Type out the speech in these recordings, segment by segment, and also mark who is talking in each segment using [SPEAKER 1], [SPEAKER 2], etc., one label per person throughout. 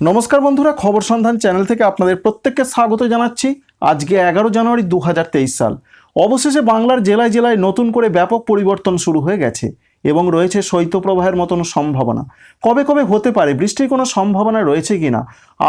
[SPEAKER 1] নমস্কার বন্ধুরা, খবর সন্ধান চ্যানেল থেকে আপনাদের প্রত্যেককে স্বাগত জানাচ্ছি। আজকে এগারো জানুয়ারি দু হাজার তেইশ সাল। অবশেষে বাংলার জেলায় জেলায় নতুন করে ব্যাপক পরিবর্তন শুরু হয়ে গেছে। এবং রয়েছে শৈত্যপ্রবাহের মতন সম্ভাবনা। কবে কবে হতে পারে? বৃষ্টির কোনো সম্ভাবনা রয়েছে কি না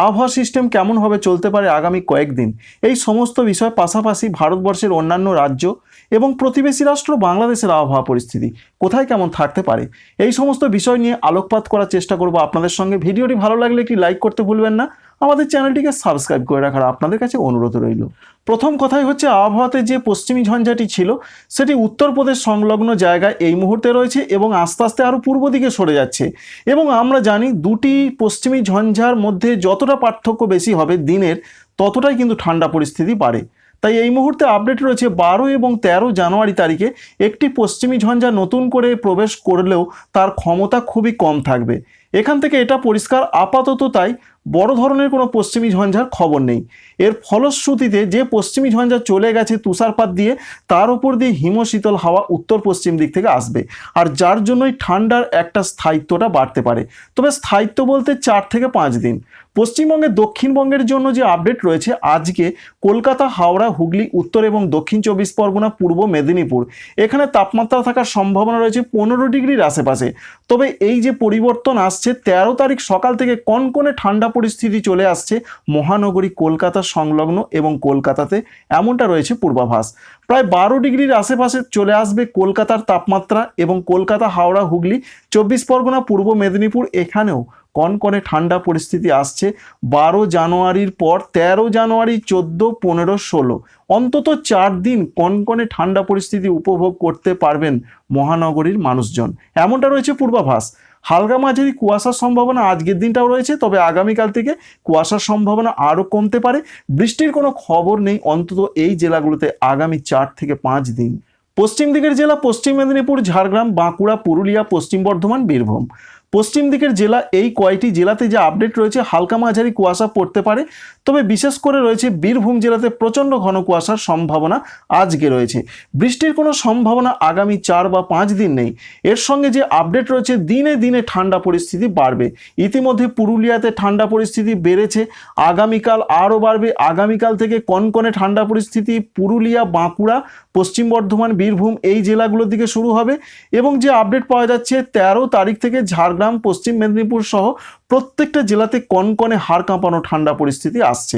[SPEAKER 1] আবহাওয়া সিস্টেম কেমনভাবে চলতে পারে আগামী কয়েকদিন। এই সমস্ত বিষয় পাশাপাশি ভারতবর্ষের অন্যান্য রাজ্য এবং প্রতিবেশী রাষ্ট্র বাংলাদেশের আবহাওয়া পরিস্থিতি কোথায় কেমন থাকতে পারে? এই সমস্ত বিষয় নিয়ে আলোকপাত করার চেষ্টা করব আপনাদের সঙ্গে। ভিডিওটি ভালো লাগলে একটি লাইক করতে ভুলবেন না। আমাদের চ্যানেলটিকে সাবস্ক্রাইব করে রাখার আপনাদের কাছে অনুরোধ রইল। প্রথম কথাই হচ্ছে, আবহাওয়াতে যে পশ্চিমী ঝঞ্ঝাটি ছিল, সেটি উত্তরপ্রদেশ সংলগ্ন জায়গায় এই মুহূর্তে রয়েছে এবং আস্তে আস্তে আরও পূর্ব দিকে সরে যাচ্ছে। এবং আমরা জানি দুটি পশ্চিমী ঝঞ্ঝার মধ্যে যতটা পার্থক্য বেশি হবে দিনের, ততটাই কিন্তু ঠান্ডা পরিস্থিতি বাড়ে। তাই এই মুহূর্তে আপডেট রয়েছে বারো এবং তেরো জানুয়ারি তারিখে একটি পশ্চিমী ঝঞ্ঝা নতুন করে প্রবেশ করলেও তার ক্ষমতা খুবই কম থাকবে। এখান থেকে এটা পরিষ্কার, আপাতত তাই বড় ধরনের কোনো পশ্চিমী ঝঞ্ঝার খবর নেই। এর ফলশ্রুতিতে যে পশ্চিমী ঝঞ্ঝা চলে গেছে তুষারপাত দিয়ে, তার উপর দিয়ে হিমশীতল হাওয়া উত্তর পশ্চিম দিক থেকে আসবে। আর যার জন্যই ঠান্ডার একটা স্থায়িত্বটা বাড়তে পারে। তবে স্থায়িত্ব বলতে চার থেকে পাঁচ দিন। পশ্চিমবঙ্গে দক্ষিণবঙ্গের জন্য যে আপডেট রয়েছে, আজকে কলকাতা, হাওড়া, হুগলি, উত্তর এবং দক্ষিণ চব্বিশ পরগনা, পূর্ব মেদিনীপুর। এখানে তাপমাত্রা থাকার সম্ভাবনা রয়েছে পনেরো ডিগ্রির আশেপাশে। তবে এই যে পরিবর্তন আসছে, তেরো তারিখ সকাল থেকে কনকনে ঠান্ডা পরিস্থিতি চলে আসছে মহানগরী কলকাতা সংলগ্ন এবং কলকাতাতে এমনটা রয়েছে পূর্বাভাস। প্রায় বারো ডিগ্রির আশেপাশে চলে আসবে কলকাতার তাপমাত্রা এবং কলকাতা, হাওড়া, হুগলি, চব্বিশ পরগনা, পূর্ব মেদিনীপুর এখানেও কনকনে ঠান্ডা পরিস্থিতি আসছে। বারো জানুয়ারির পর তেরো জানুয়ারি, চোদ্দ, পনেরো, ষোলো অন্তত চার দিন কনকনে ঠান্ডা পরিস্থিতি উপভোগ করতে পারবেন মহানগরীর মানুষজন। এমনটা রয়েছে পূর্বাভাস। হালকা মাঝারি কুয়াশার সম্ভাবনা আজকের দিনটাও রয়েছে, তবে আগামীকাল থেকে কুয়াশার সম্ভাবনা আরও কমতে পারে। বৃষ্টির কোনো খবর নেই, অন্তত এই জেলাগুলোতে আগামী চার থেকে পাঁচ দিন। পশ্চিম দিকের জেলা পশ্চিম মেদিনীপুর, ঝাড়গ্রাম, বাঁকুড়া, পুরুলিয়া, পশ্চিম বর্ধমান, বীরভূম। পশ্চিম দিকের জেলা এই কয়টি জেলাতে যে আপডেট রয়েছে, হালকা মাঝারি কুয়াশা পড়তে পারে। তবে বিশেষ করে রয়েছে বীরভূম জেলাতে প্রচণ্ড ঘন কুয়াশার সম্ভাবনা আজকে রয়েছে। বৃষ্টির কোনো সম্ভাবনা আগামী চার বা পাঁচ দিন নেই। এর সঙ্গে যে আপডেট রয়েছে, দিনে দিনে ঠান্ডা পরিস্থিতি বাড়বে। ইতিমধ্যে পুরুলিয়াতে ঠান্ডা পরিস্থিতি বেড়েছে। আগামীকাল আরও বাড়বে। আগামীকাল থেকে কনকনে ঠান্ডা পরিস্থিতি পুরুলিয়া, বাঁকুড়া, পশ্চিম বর্ধমান, বীরভূম এই জেলাগুলোর দিকে শুরু হবে। এবং যে আপডেট পাওয়া যাচ্ছে, তেরো তারিখ থেকে ঝাড়গ্রাম, পশ্চিম মেদিনীপুর সহ প্রত্যেকটা জেলাতে কনকনে হাড় কাঁপানো ঠান্ডা পরিস্থিতি আসছে।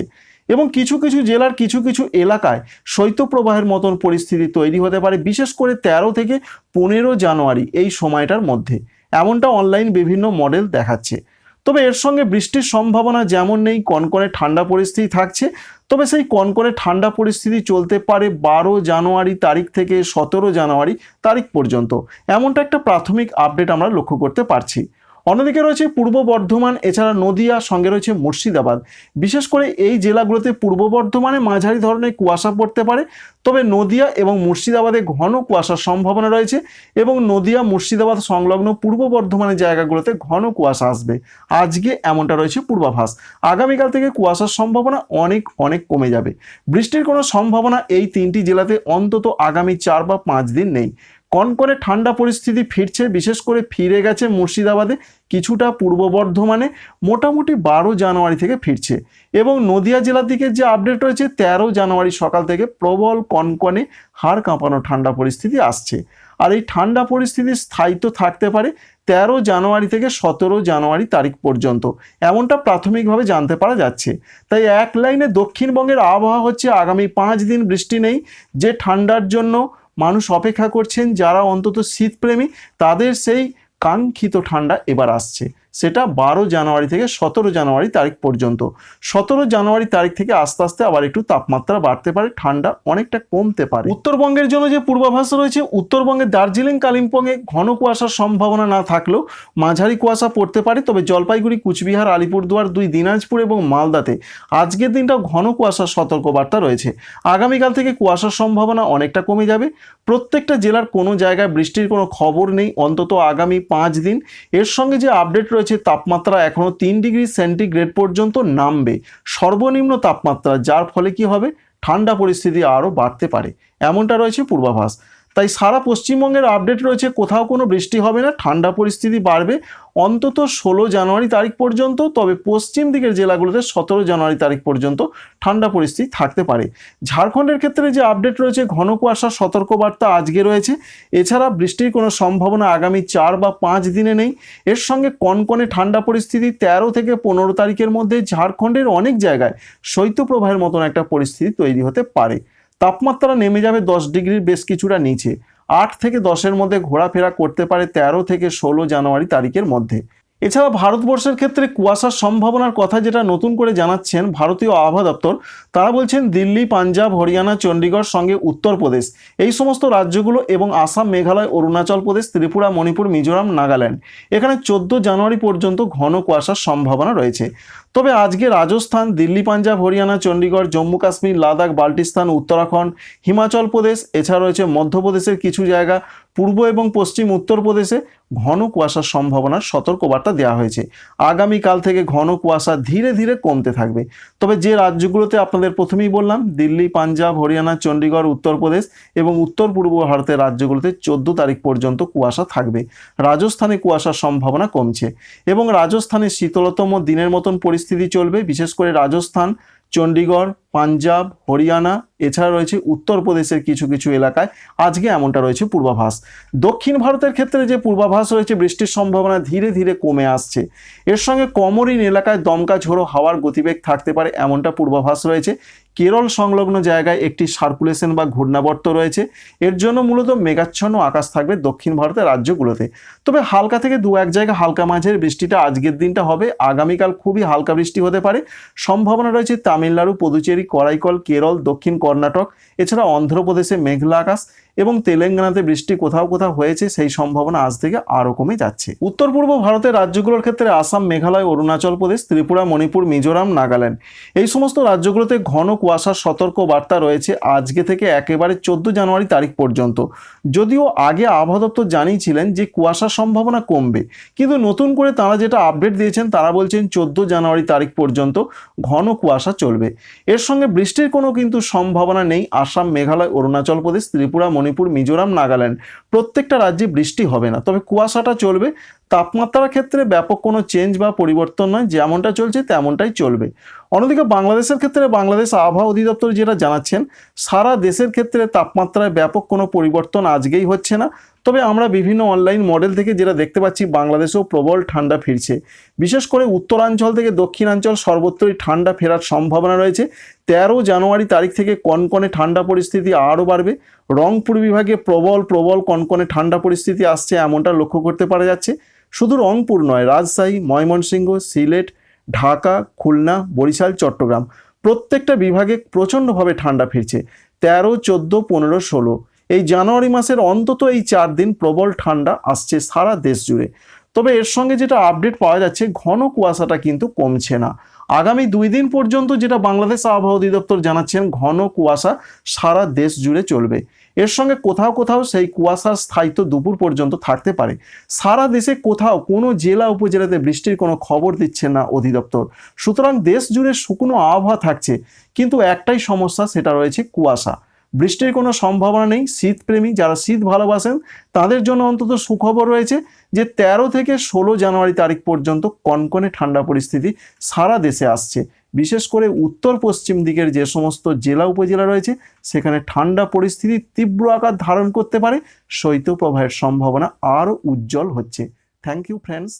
[SPEAKER 1] এবং কিছু কিছু জেলার কিছু কিছু এলাকায় শৈত্যপ্রবাহের মতন পরিস্থিতি তৈরি হতে পারে, বিশেষ করে তেরো থেকে পনেরো জানুয়ারি এই সময়টার মধ্যে। এমনটা অনলাইন বিভিন্ন মডেল দেখাচ্ছে। তবে এর সঙ্গে বৃষ্টির সম্ভাবনা যেমন নেই, কনকনে ঠান্ডা পরিস্থিতি থাকছে। তবে সেই কনকনে ঠান্ডা পরিস্থিতি চলতে পারে বারো জানুয়ারি তারিখ থেকে সতেরো জানুয়ারি তারিখ পর্যন্ত। এমনটা একটা প্রাথমিক আপডেট আমরা লক্ষ্য করতে পারছি। অন্যদিকে রয়েছে পূর্ব বর্ধমান, এছাড়া নদিয়া, সঙ্গে রয়েছে মুর্শিদাবাদ। বিশেষ করে এই জেলাগুলোতে পূর্ব বর্ধমানে মাঝারি ধরনের কুয়াশা পড়তে পারে। তবে নদিয়া এবং মুর্শিদাবাদে ঘন কুয়াশার সম্ভাবনা রয়েছে এবং নদিয়া, মুর্শিদাবাদ সংলগ্ন পূর্ব বর্ধমানের জায়গাগুলোতে ঘন কুয়াশা আসবে। আজকে এমনটা রয়েছে পূর্বাভাস। আগামীকাল থেকে কুয়াশার সম্ভাবনা অনেক অনেক কমে যাবে। বৃষ্টির কোনো সম্ভাবনা এই তিনটি জেলাতে অন্তত আগামী চার বা পাঁচ দিন নেই। কনকনে ঠান্ডা পরিস্থিতি ফিরছে, বিশেষ করে ফিরে গেছে মুর্শিদাবাদে, কিছুটা পূর্ব বর্ধমানে, মোটামুটি বারো জানুয়ারি থেকে ফিরছে। এবং নদিয়া জেলার দিকে যে আপডেট রয়েছে, তেরো জানুয়ারি সকাল থেকে প্রবল কনকনে হাড় কাঁপানো ঠান্ডা পরিস্থিতি আসছে। আর এই ঠান্ডা পরিস্থিতির স্থায়িত্ব থাকতে পারে তেরো জানুয়ারি থেকে সতেরো জানুয়ারি তারিখ পর্যন্ত। এমনটা প্রাথমিকভাবে জানতে পারা যাচ্ছে। তাই এক লাইনে দক্ষিণবঙ্গের আবহাওয়া হচ্ছে আগামী পাঁচ দিন বৃষ্টি নেই। যে ঠান্ডার জন্য মানুষ অপেক্ষা করছেন যারা অন্তত শীতপ্রেমী তাদের সেই কাঙ্ক্ষিত ঠান্ডা এবার আসছে। সেটা বারো জানুয়ারি থেকে সতেরো জানুয়ারি তারিখ পর্যন্ত। সতেরো জানুয়ারি তারিখ থেকে আস্তে আস্তে আবার একটু তাপমাত্রা বাড়তে পারে, ঠান্ডা অনেকটা কমতে পারে। উত্তরবঙ্গের জন্য যে পূর্বাভাস রয়েছে, উত্তরবঙ্গে দার্জিলিং, কালিম্পংয়ে ঘন কুয়াশার সম্ভাবনা না থাকলেও মাঝারি কুয়াশা পড়তে পারে, তবে জলপাইগুড়ি, কুচবিহার, আলিপুরদুয়ার, দুই দিনাজপুর এবং মালদাতে আজকের দিনটা ঘন কুয়াশার সতর্কবার্তা রয়েছে। আগামীকাল থেকে কুয়াশার সম্ভাবনা অনেকটা কমে যাবে। প্রত্যেকটা জেলার কোনো জায়গায় বৃষ্টির কোনো খবর নেই, অন্তত আগামী পাঁচ দিন। এর সঙ্গে যে আপডেট রয়েছে, তাপমাত্রা এখনও তিন ডিগ্রি সেন্টিগ্রেড পর্যন্ত নামবে। সর্বনিম্ন তাপমাত্রা, যার ফলে কি হবে? ঠান্ডা পরিস্থিতি আরও বাড়তে পারে। এমনটা রয়েছে পূর্বাভাস। তাই সারা পশ্চিমবঙ্গের আপডেট রয়েছে, কোথাও কোনো বৃষ্টি হবে না, ঠান্ডা পরিস্থিতি বাড়বে। অন্তত ষোলো জানুয়ারি তারিখ পর্যন্ত, তবে পশ্চিম দিকের জেলাগুলোতে সতেরো জানুয়ারি তারিখ পর্যন্ত ঠান্ডা পরিস্থিতি থাকতে পারে। ঝাড়খণ্ডের ক্ষেত্রে যে আপডেট রয়েছে, ঘন কুয়াশার সতর্কবার্তা আজকে রয়েছে। এছাড়া বৃষ্টির কোনো সম্ভাবনা আগামী চার বা পাঁচ দিনে নেই। এর সঙ্গে কনকনে ঠান্ডা পরিস্থিতি তেরো থেকে পনেরো তারিখের মধ্যে ঝাড়খণ্ডের অনেক জায়গায় শৈত্যপ্রবাহের মতন একটা পরিস্থিতি তৈরি হতে পারে। তাপমাত্রা নেমে যাবে দশ ডিগ্রির বেশ কিছুটা নিচে। আট থেকে দশের মধ্যে ঘোরাফেরা করতে পারে তেরো থেকে ষোলো জানুয়ারি তারিখের মধ্যে। এছাড়া ভারতবর্ষের ক্ষেত্রে কুয়াশার সম্ভাবনার কথা যেটা নতুন করে জানাচ্ছেন ভারতীয় আবহাওয়া দপ্তর, তারা বলছেন দিল্লি, পাঞ্জাব, হরিয়ানা চণ্ডীগড় সঙ্গে উত্তরপ্রদেশ এই সমস্ত রাজ্যগুলো এবং আসাম, মেঘালয়, অরুণাচল প্রদেশ, ত্রিপুরা, মণিপুর, মিজোরাম, নাগাল্যান্ড। এখানে চোদ্দ জানুয়ারি পর্যন্ত ঘন কুয়াশার সম্ভাবনা রয়েছে। তবে আজকে রাজস্থান, দিল্লি, পাঞ্জাব, হরিয়ানা চণ্ডীগড় জম্মু, কাশ্মীর, লাদাখ, বাল্টিস্তান, উত্তরাখণ্ড, হিমাচল প্রদেশ, এছাড়া রয়েছে মধ্যপ্রদেশের কিছু জায়গা, পূর্ব এবং পশ্চিম উত্তরপ্রদেশে ঘন কুয়াশার সম্ভাবনার সতর্কবার্তা দেওয়া হয়েছে। আগামীকাল থেকে ঘন কুয়াশা ধীরে ধীরে কমতে থাকবে। তবে যে রাজ্যগুলোতে আপনাদের প্রথমেই বললাম, দিল্লি, পাঞ্জাব, হরিয়ানা চণ্ডীগড় উত্তরপ্রদেশ এবং উত্তর পূর্ব ভারতের রাজ্যগুলোতে চোদ্দ তারিখ পর্যন্ত কুয়াশা থাকবে। রাজস্থানে কুয়াশার সম্ভাবনা কমছে এবং রাজস্থানে শীতলতম দিনের মতন পরিস্থিতি চলবে, বিশেষ করে রাজস্থান, চণ্ডীগড়, পাঞ্জাব, হরিয়ানা, এছাড়া রয়েছে উত্তরপ্রদেশের কিছু কিছু এলাকায়। আজকে এমনটা রয়েছে পূর্বাভাস। দক্ষিণ ভারতের ক্ষেত্রে যে পূর্বাভাস রয়েছে, বৃষ্টির সম্ভাবনা ধীরে ধীরে কমে আসছে। এর সঙ্গে কমরিন এলাকায় দমকা ঝোড়ো হাওয়ার গতিবেগ থাকতে পারে, এমনটা পূর্বাভাস রয়েছে। কেরল সংলগ্ন জায়গায় একটি সার্কুলেশন বা ঘূর্ণাবর্ত রয়েছে। এর জন্য মূলত মেঘাচ্ছন্ন আকাশ থাকবে দক্ষিণ ভারতের রাজ্যগুলোতে। তবে হালকা থেকে দু এক জায়গায় হালকা মাঝের বৃষ্টিটা আজকের দিনটা হবে। আগামীকাল খুবই হালকা বৃষ্টি হতে পারে। সম্ভাবনা রয়েছে তামিলনাড়ু, পুদুচেরি, করাইকল, কেরল, দক্ষিণ কর্ণাটক, এছাড়া অন্ধ্রপ্রদেশে মেঘলা আকাশ। এবং তেলেঙ্গানাতে বৃষ্টি কোথাও কোথাও হয়েছে, সেই সম্ভাবনা আজ থেকে আরও কমে যাচ্ছে। উত্তর পূর্ব ভারতের রাজ্যগুলোর ক্ষেত্রে আসাম, মেঘালয়, অরুণাচল প্রদেশ, ত্রিপুরা, মণিপুর, মিজোরাম, নাগাল্যান্ড। এই সমস্ত রাজ্যগুলোতে ঘন কুয়াশার সতর্ক বার্তা রয়েছে আজকে থেকে একেবারে চোদ্দ জানুয়ারি তারিখ পর্যন্ত। যদিও আগে আবহাওয়া দপ্তর জানিয়েছিলেন যে কুয়াশার সম্ভাবনা কমবে, কিন্তু নতুন করে তারা যেটা আপডেট দিয়েছেন, তারা বলছেন চোদ্দ জানুয়ারি তারিখ পর্যন্ত ঘন কুয়াশা চলবে। এর সঙ্গে বৃষ্টির কোনো কিন্তু সম্ভাবনা নেই। আসাম, মেঘালয়, অরুণাচল প্রদেশ, ত্রিপুরা, মণিপুর মিজোরাম নাগাল্যান্ড। প্রত্যেকটা রাজ্যে বৃষ্টি হবে না। তবে কুয়াশাটা চলবে। তাপমাত্রার ক্ষেত্রে ব্যাপক কোনো চেঞ্জ বা পরিবর্তন নয়, যেমনটা চলছে তেমনটাই চলবে। অন্যদিকে বাংলাদেশের ক্ষেত্রে বাংলাদেশ আবহাওয়া অধিদপ্তর যেটা জানাচ্ছেন, সারা দেশের ক্ষেত্রে তাপমাত্রায় ব্যাপক কোনো পরিবর্তন আজকেই হচ্ছে না। তবে আমরা বিভিন্ন অনলাইন মডেল থেকে যেটা দেখতে পাচ্ছি, বাংলাদেশেও প্রবল ঠান্ডা ফিরছে। বিশেষ করে উত্তরাঞ্চল থেকে দক্ষিণাঞ্চল সর্বত্রই ঠান্ডা ফেরার সম্ভাবনা রয়েছে। তেরো জানুয়ারি তারিখ থেকে কনকনে ঠান্ডা পরিস্থিতি আরও বাড়বে। রংপুর বিভাগে প্রবল প্রবল কনকনে ঠান্ডা পরিস্থিতি আসছে, এমনটা লক্ষ্য করতে পারা যাচ্ছে। শুধু রংপুর নয়, রাজশাহী, ময়মনসিংহ, সিলেট, ঢাকা, খুলনা, বরিশাল, চট্টগ্রাম। প্রত্যেকটা বিভাগে প্রচণ্ডভাবে ঠান্ডা ফিরছে। তেরো, চোদ্দ, পনেরো, ষোলো। এই জানুয়ারি মাসের অন্তত এই চার দিন প্রবল ঠান্ডা আসছে সারা দেশ জুড়ে। তবে এর সঙ্গে যেটা আপডেট পাওয়া যাচ্ছে, ঘন কুয়াশাটা কিন্তু কমছে না। আগামী দুই দিন পর্যন্ত যেটা বাংলাদেশ আবহাওয়া অধিদপ্তর জানাচ্ছেন, ঘন কুয়াশা সারা দেশ জুড়ে চলবে। এর সঙ্গে কোথাও কোথাও সেই কুয়াশার স্থায়িত্ব দুপুর পর্যন্ত থাকতে পারে। সারা দেশে কোথাও কোনো জেলা উপজেলাতে বৃষ্টির কোনো খবর দিচ্ছে না অধিদপ্তর। সুতরাং দেশ জুড়ে শুকনো আবহাওয়া থাকছে, কিন্তু একটাই সমস্যা সেটা রয়েছে কুয়াশা। বৃষ্টির কোনো সম্ভাবনা নেই। শীতপ্রেমী যারা শীত ভালোবাসেন, তাদের জন্য অন্তত সুখবর রয়েছে যে তেরো থেকে ষোলো জানুয়ারি তারিখ পর্যন্ত কনকনে ঠান্ডা পরিস্থিতি সারা দেশে আসছে। বিশেষ করে উত্তর পশ্চিম দিকের যে সমস্ত জেলা উপজেলা রয়েছে, সেখানে ঠান্ডা পরিস্থিতি তীব্র আকার ধারণ করতে পারে। শৈত্যপ্রবাহের সম্ভাবনা আরও উজ্জ্বল হচ্ছে। Thank you friends